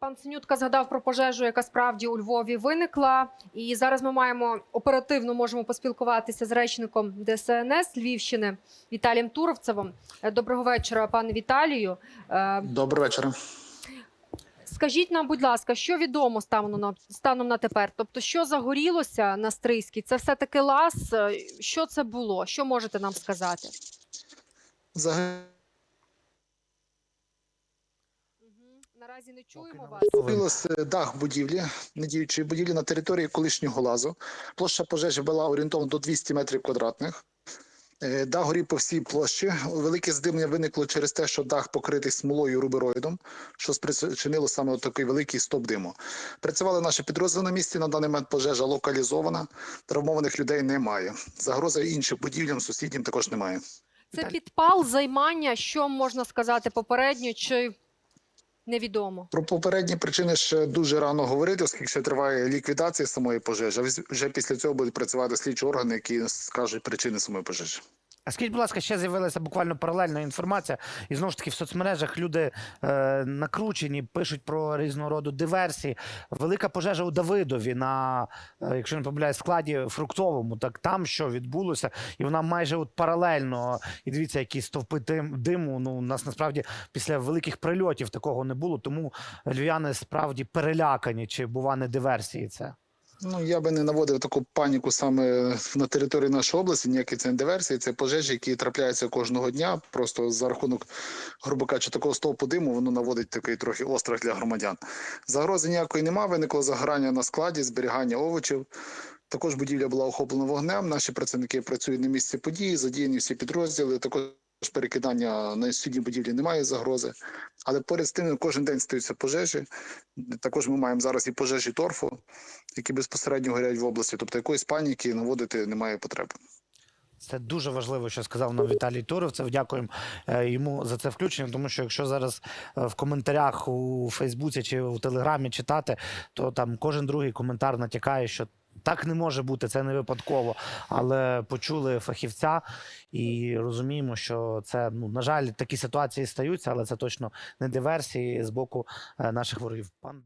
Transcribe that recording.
Пан Синютка згадав про пожежу, яка справді у Львові виникла. І зараз ми маємо оперативно можемо поспілкуватися з речником ДСНС Львівщини Віталієм Туровцевим. Е, Доброго вечора, пане Віталію. Е, Добрий вечір. Скажіть нам, будь ласка, що відомо станом на станом на тепер? Тобто, що загорілося на Стрийській? Це все таки лас. Е, Що це було? Що можете нам сказати? Взагалі Наразі не чуємо вас. нам дах будівлі, недіючої будівлі на території колишнього лазу. Площа пожежі була орієнтовно до 200 метрів квадратних. Е, Дах горів по всій площі. Велике здимлення виникло через те, що дах покритий смолою рубероїдом, що спричинило саме такий великий стоп диму. Працювали наші підрозділи на місці. На даний момент пожежа локалізована. Травмованих людей немає. Загрози іншим будівлям, сусіднім також немає. Це підпал, займання. Що можна сказати попередньо чи невідомо? Про попередні причини ще дуже рано говорити, оскільки ще триває ліквідація самої пожежі. Вже після цього будуть працювати слідчі органи, які скажуть причини самої пожежі. А скажіть, будь ласка, ще з'явилася буквально паралельна інформація, і знову ж таки в соцмережах люди е, накручені, пишуть про різного роду диверсії. Велика пожежа у Давидові на, е, якщо не помиляюсь, складі фруктовому. Так там що відбулося, і вона майже от паралельно. І дивіться, які стовпи дим, диму. Ну у нас насправді після великих прильотів такого не було. Тому львів'яни справді перелякані, чи бува не диверсії це. Ну я би не наводив таку паніку саме на території нашої області. Ніякі це не диверсії, це пожежі, які трапляються кожного дня. Просто за рахунок, грубо кажучи, такого стовпу диму, воно наводить такий трохи острах для громадян. Загрози ніякої немає. Виникло загорання на складі, зберігання овочів. Також будівля була охоплена вогнем. Наші працівники працюють на місці події, задіяні всі підрозділи. Також перекидання на сусідній будівлі немає загрози. Але поряд з тим кожен день стаються пожежі. Також ми маємо зараз і пожежі торфу, які безпосередньо горять в області. Тобто якоїсь паніки наводити немає потреби. Це дуже важливо, що сказав нам Віталій Туровцев. Дякуємо е, йому за це включення. Тому що якщо зараз е, в коментарях у Фейсбуці чи у Телеграмі читати, то там кожен другий коментар натякає, що так не може бути, це не випадково. Але почули фахівця і розуміємо, що це ну на жаль, такі ситуації стаються, але це точно не диверсії з боку е, наших ворогів. Пан